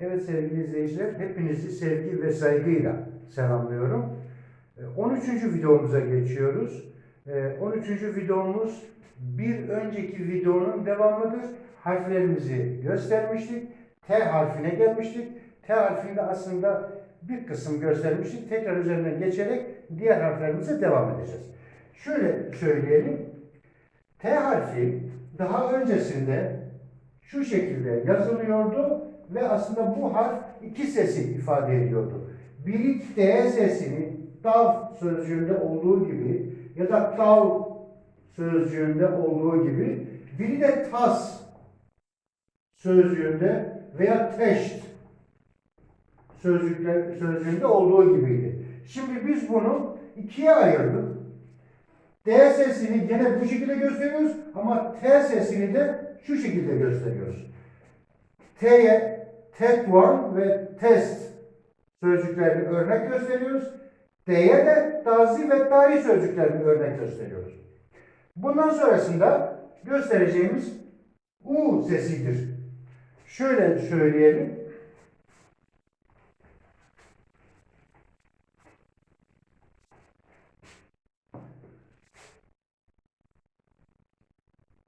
Evet sevgili izleyiciler, hepinizi sevgi ve saygıyla selamlıyorum. Ee, 13. videomuza geçiyoruz. Ee, 13. videomuz bir önceki videonun devamıdır. Harflerimizi göstermiştik. T harfine gelmiştik. T harfinde aslında bir kısım göstermiştik. Tekrar üzerinden geçerek diğer harflerimize devam edeceğiz. Şöyle söyleyelim. T harfi daha öncesinde şu şekilde yazılıyordu ve aslında bu harf iki sesi ifade ediyordu. Biri D sesini dav sözcüğünde olduğu gibi ya da dav sözcüğünde olduğu gibi biri de tas sözcüğünde veya teşt sözcükler, sözcüğünde olduğu gibiydi. Şimdi biz bunu ikiye ayırdık. D sesini gene bu şekilde gösteriyoruz ama T sesini de şu şekilde gösteriyoruz. T'ye one ve test sözcüklerini örnek gösteriyoruz. D'ye de dazi ve dari sözcüklerini örnek gösteriyoruz. Bundan sonrasında göstereceğimiz U sesidir. Şöyle söyleyelim.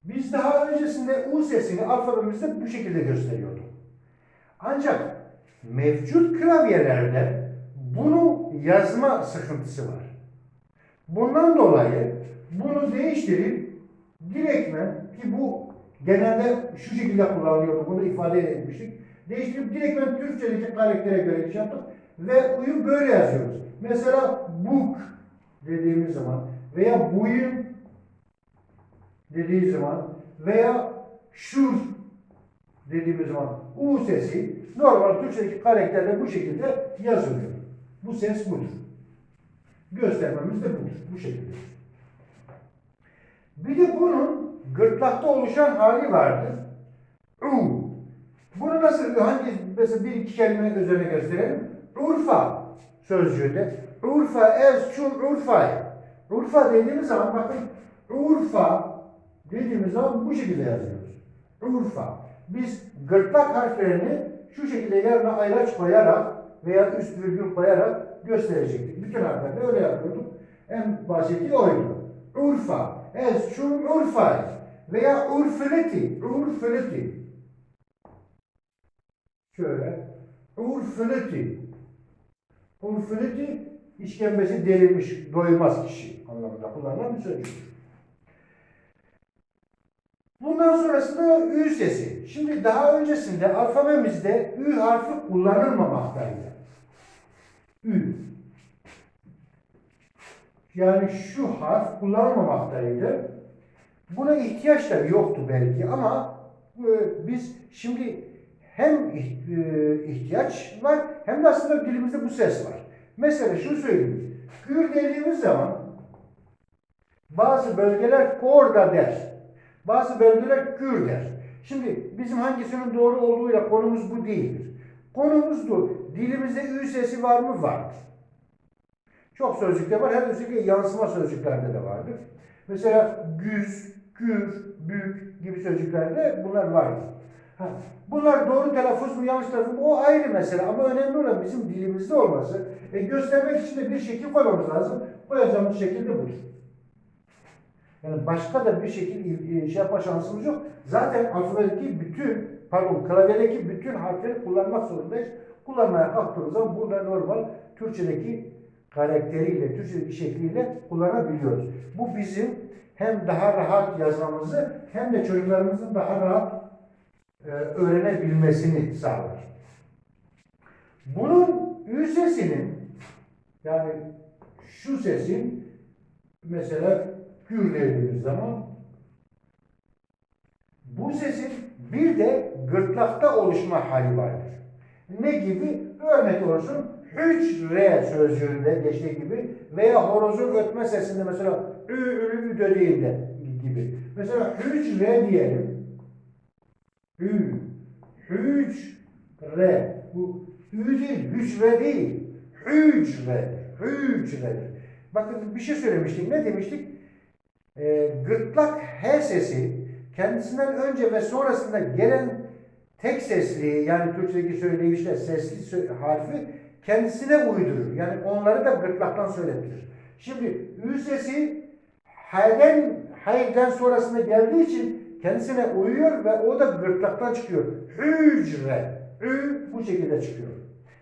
Biz daha öncesinde U sesini alfabemizde bu şekilde gösteriyorduk. Ancak mevcut klavyelerde bunu yazma sıkıntısı var. Bundan dolayı bunu değiştirip direktmen ki bu genelde şu şekilde kullanılıyordu, bunu ifade etmiştik. Değiştirip direktmen Türkçedeki karaktere göre iş yaptık ve uyu böyle yazıyoruz. Mesela book dediğimiz zaman veya boyun dediği zaman veya şur dediğimiz zaman U sesi normal Türkçedeki karakterde bu şekilde yazılıyor. Bu ses budur. Göstermemiz de budur. Bu şekilde. Bir de bunun gırtlakta oluşan hali vardır. U. Bunu nasıl, hangi, mesela bir iki kelime üzerine gösterelim. Urfa sözcüğünde. Urfa, ez, çun, Urfa. Urfa dediğimiz zaman bakın Urfa dediğimiz zaman bu şekilde yazıyoruz. Urfa. Biz gırtlak harflerini şu şekilde yanına ayraç koyarak veya üst virgül koyarak gösterecektik. Bütün harflerde öyle yapıyorduk. En basiti oydu. Urfa. Ez çun Urfa. Veya Urfileti. Urfileti. Şöyle. Urfileti. Urfileti işkembesi derilmiş, doymaz kişi anlamında kullanılan bir sözcük. Bundan sonrasında Ü sesi. Şimdi daha öncesinde alfabemizde Ü harfi kullanılmamaktaydı. Ü. Yani şu harf kullanılmamaktaydı. Buna ihtiyaç da yoktu belki ama e, biz şimdi hem e, ihtiyaç var hem de aslında dilimizde bu ses var. Mesela şunu söyleyeyim. Gür dediğimiz zaman bazı bölgeler korda der. Bazı bölgeler gür der. Şimdi bizim hangisinin doğru olduğuyla konumuz bu değildir. Konumuz bu. Dilimizde ü sesi var mı? Vardır. Çok sözcükte var. Her özellikle yansıma sözcüklerde de vardır. Mesela güz, gür, bük gibi sözcüklerde bunlar vardır. Ha, bunlar doğru telaffuz mu yanlış telaffuz mu o ayrı mesele ama önemli olan bizim dilimizde olması. E, göstermek için de bir şekil koymamız lazım. Koyacağımız şekil de budur. Yani başka da bir şekil e, şey yapma şansımız yok. Zaten alfabedeki bütün, pardon klavyedeki bütün harfleri kullanmak zorundayız. Kullanmaya kalktığımız zaman bunlar normal Türkçedeki karakteriyle, Türkçedeki şekliyle kullanabiliyoruz. Bu bizim hem daha rahat yazmamızı hem de çocuklarımızın daha rahat e, öğrenebilmesini sağlar. Bunun ü sesinin yani şu sesin mesela gür dediğimiz zaman bu sesin bir de gırtlakta oluşma hali vardır. Ne gibi? Örnek olsun hücre sözcüğünde geçtiği gibi veya horozun ötme sesinde mesela ü ü ü dediğinde gibi. Mesela hücre diyelim. Hü, hücre. Bu ü değil, hücre değil. Hücre, hücredir. Bakın bir şey söylemiştik. Ne demiştik? Ee, gırtlak H sesi kendisinden önce ve sonrasında gelen tek sesli yani Türkçedeki söyleyişle sesli harfi kendisine uydurur. Yani onları da gırtlaktan söyletir. Şimdi ü sesi hayden hayden sonrasında geldiği için kendisine uyuyor ve o da gırtlaktan çıkıyor. Hücre. Ü bu şekilde çıkıyor.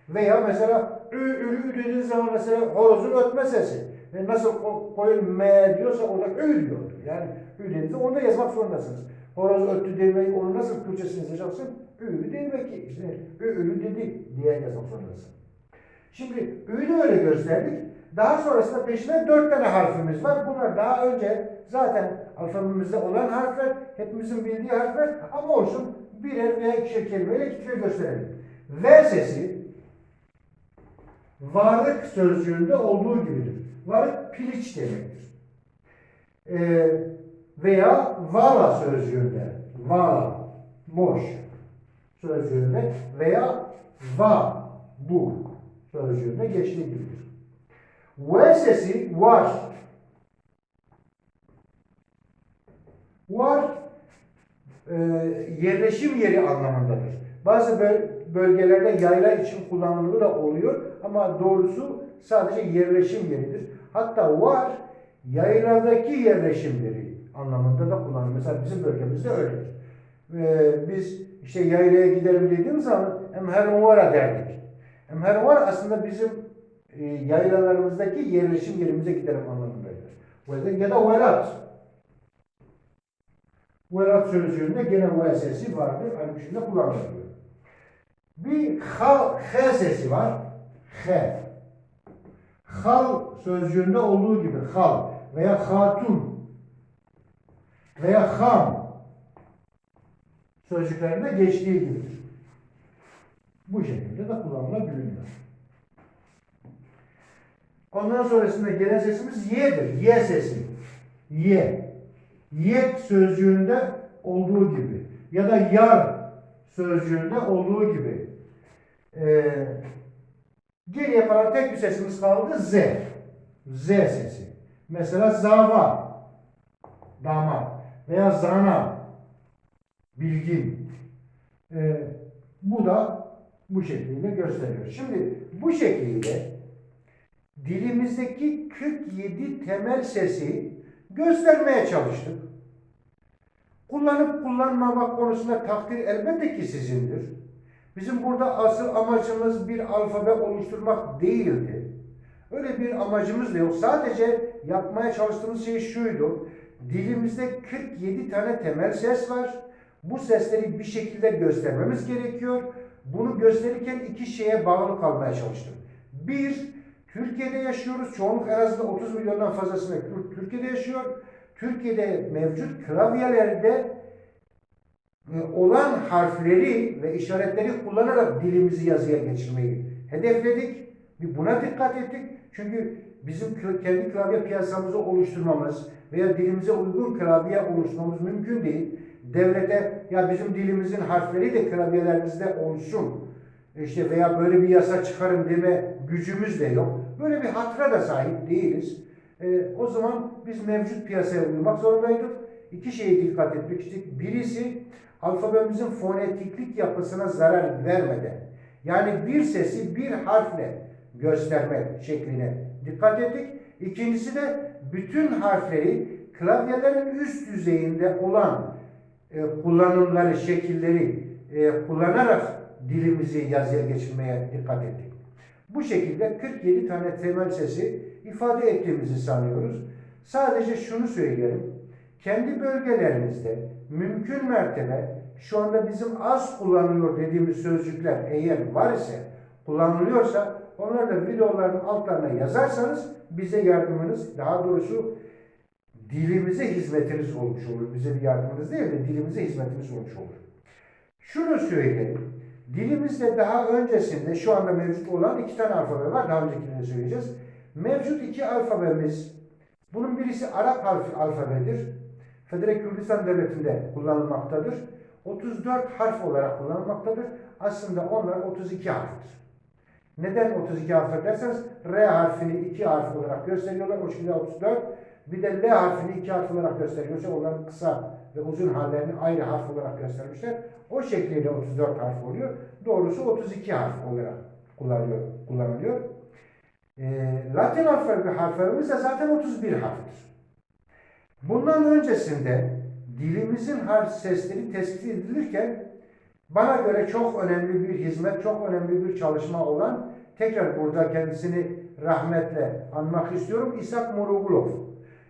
Veya mesela ü ülü dediğiniz zaman mesela horozun ötme sesi. E nasıl ko- koyun me diyorsa o da ü diyordur. Yani ü dediğinizde onu da yazmak zorundasınız. Horoz öttü demeyi onu nasıl Türkçesini yazacaksın? Ü demek ki işte ü ülü dedi diye yazmak zorundasın. Şimdi ü de öyle gösterdik. Daha sonrasında peşine dört tane harfimiz var. Bunlar daha önce zaten alfabemizde olan harfler, hepimizin bildiği harfler ama olsun birer veya ikişer kelimeyle getiriyor gösterelim. V sesi varlık sözcüğünde olduğu gibidir. Varlık piliç demektir. Ee, veya vala sözcüğünde, vala, boş sözcüğünde veya va, bu sözcüğünde geçtiği gibidir. V sesi var. Var e, yerleşim yeri anlamındadır. Bazı böl- bölgelerde yayla için kullanıldığı da oluyor ama doğrusu sadece yerleşim yeridir. Hatta var yayladaki yerleşim yeri anlamında da kullanılır. Mesela bizim bölgemizde öyledir. E, biz işte yaylaya gidelim dediğimiz zaman emheruvara derdik. Emheruvara aslında bizim e, yaylalarımızdaki yerleşim yerimize gidelim anlamındaydı. O yüzden ya da velat. Velat sözcüğünde gene V sesi vardır. Aynı biçimde kullanılıyor. Bir hal, H sesi var. H. Hal sözcüğünde olduğu gibi hal veya hatun veya ham sözcüklerinde geçtiği gibidir. Bu şekilde de kullanılabiliyor. Ondan sonrasında gelen sesimiz y'dir. Y sesi. Y. Yek sözcüğünde olduğu gibi ya da yar sözcüğünde olduğu gibi. Ee, geriye kalan tek bir sesimiz kaldı Z. Z sesi. Mesela zava damat veya zana bilgin. Ee, bu da bu şekilde gösteriyor. Şimdi bu şekilde dilimizdeki 47 temel sesi göstermeye çalıştık. Kullanıp kullanmamak konusunda takdir elbette ki sizindir. Bizim burada asıl amacımız bir alfabe oluşturmak değildi. Öyle bir amacımız da yok. Sadece yapmaya çalıştığımız şey şuydu. Dilimizde 47 tane temel ses var. Bu sesleri bir şekilde göstermemiz gerekiyor. Bunu gösterirken iki şeye bağlı kalmaya çalıştım. Bir, Türkiye'de yaşıyoruz. Çoğunluk en azından 30 milyondan fazlasını Türkiye'de yaşıyor. Türkiye'de mevcut klavyelerde olan harfleri ve işaretleri kullanarak dilimizi yazıya geçirmeyi hedefledik. Bir buna dikkat ettik. Çünkü bizim kendi klavye piyasamızı oluşturmamız veya dilimize uygun klavye oluşturmamız mümkün değil. Devlete ya bizim dilimizin harfleri de klavyelerimizde olsun işte veya böyle bir yasa çıkarın deme gücümüz de yok. Böyle bir hatıra da sahip değiliz. Ee, o zaman biz mevcut piyasaya uymak zorundaydık. İki şeye dikkat etmiştik. Birisi alfabemizin fonetiklik yapısına zarar vermeden yani bir sesi bir harfle gösterme şekline dikkat ettik. İkincisi de bütün harfleri klavyelerin üst düzeyinde olan e, kullanımları, şekilleri e, kullanarak dilimizi yazıya geçirmeye dikkat ettik. Bu şekilde 47 tane temel sesi ifade ettiğimizi sanıyoruz. Sadece şunu söyleyelim. Kendi bölgelerimizde mümkün mertebe şu anda bizim az kullanılıyor dediğimiz sözcükler eğer var ise, kullanılıyorsa onları da videoların altlarına yazarsanız bize yardımınız, daha doğrusu dilimize hizmetiniz olmuş olur. Bize bir yardımınız değil de dilimize hizmetiniz olmuş olur. Şunu söyleyelim. Dilimizde daha öncesinde şu anda mevcut olan iki tane alfabe var. Daha öncekini de söyleyeceğiz. Mevcut iki alfabemiz, bunun birisi Arap alfabedir. Federe Kürdistan Devleti'nde kullanılmaktadır. 34 harf olarak kullanılmaktadır. Aslında onlar 32 harftir. Neden 32 harf derseniz R harfini 2 harf olarak gösteriyorlar. O şekilde 34. Bir de L harfini 2 harf olarak gösteriyorsa onlar kısa ve uzun hallerini ayrı harf olarak göstermişler. O şekliyle 34 harf oluyor. Doğrusu 32 harf olarak kullanılıyor. kullanılıyor. Ee, Latin alfabe harflerimiz de zaten 31 harftir. Bundan öncesinde dilimizin harf sesleri tespit edilirken bana göre çok önemli bir hizmet, çok önemli bir çalışma olan tekrar burada kendisini rahmetle anmak istiyorum. İshak Morogulov.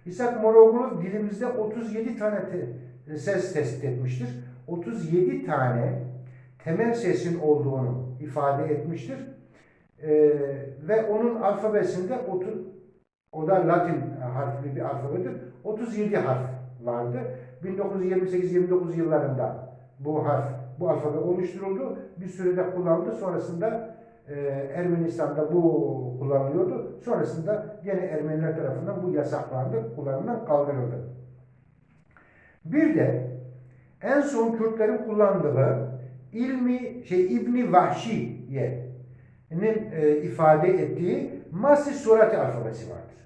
İshak Morogulov dilimizde 37 tane te- ses tespit etmiştir. 37 tane temel sesin olduğunu ifade etmiştir. Ee, ve onun alfabesinde 30 o da Latin harfli bir alfabedir. 37 harf vardı. 1928-29 yıllarında bu harf, bu alfabe oluşturuldu. Bir sürede kullanıldı. Sonrasında e, Ermenistan'da bu kullanılıyordu. Sonrasında yine Ermeniler tarafından bu yasaklandı, kullanımdan kaldırıldı. Bir de en son Kürtlerin kullandığı ilmi şey İbni Vahşiye'nin e, ifade ettiği Masi Surati alfabesi vardır.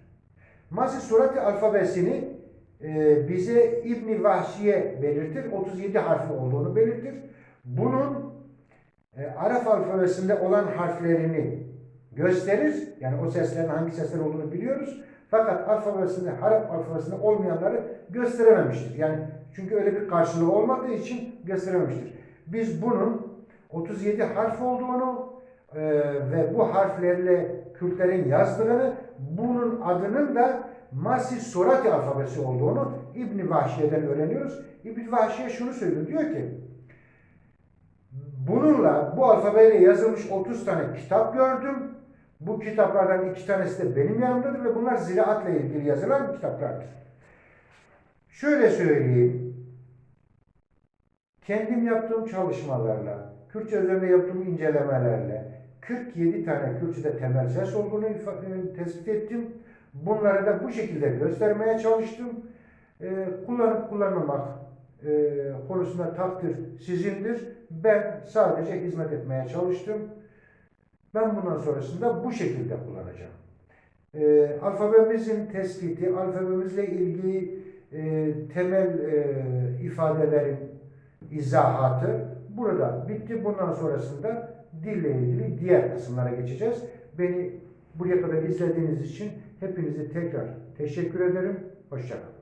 Masi Surati alfabesini e, bize İbni Vahşiye belirtir. 37 harfi olduğunu belirtir. Bunun e, Arap alfabesinde olan harflerini gösterir. Yani o seslerin hangi sesler olduğunu biliyoruz. Fakat alfabesinde, Arap alfabesinde olmayanları gösterememiştir. Yani çünkü öyle bir karşılığı olmadığı için gösterememiştir. Biz bunun 37 harf olduğunu e, ve bu harflerle Kürtlerin yazdığını, bunun adının da Masi Surati alfabesi olduğunu İbn Vahşiye'den öğreniyoruz. İbn Vahşiye şunu söylüyor. Diyor ki bununla bu alfabeyle yazılmış 30 tane kitap gördüm. Bu kitaplardan iki tanesi de benim yanımdadır ve bunlar ziraatla ilgili yazılan kitaplardır. Şöyle söyleyeyim. Kendim yaptığım çalışmalarla, Kürtçe üzerinde yaptığım incelemelerle 47 tane Kürtçe'de temel ses olduğunu e, tespit ettim. Bunları da bu şekilde göstermeye çalıştım. Ee, kullanıp kullanmamak e, konusunda takdir sizindir. Ben sadece hizmet etmeye çalıştım. Ben bundan sonrasında bu şekilde kullanacağım. Ee, alfabemizin tespiti, alfabemizle ilgili e, temel e, ifadelerin izahatı burada bitti. Bundan sonrasında dille ilgili diğer kısımlara geçeceğiz. Beni buraya kadar izlediğiniz için hepinize tekrar teşekkür ederim. Hoşçakalın.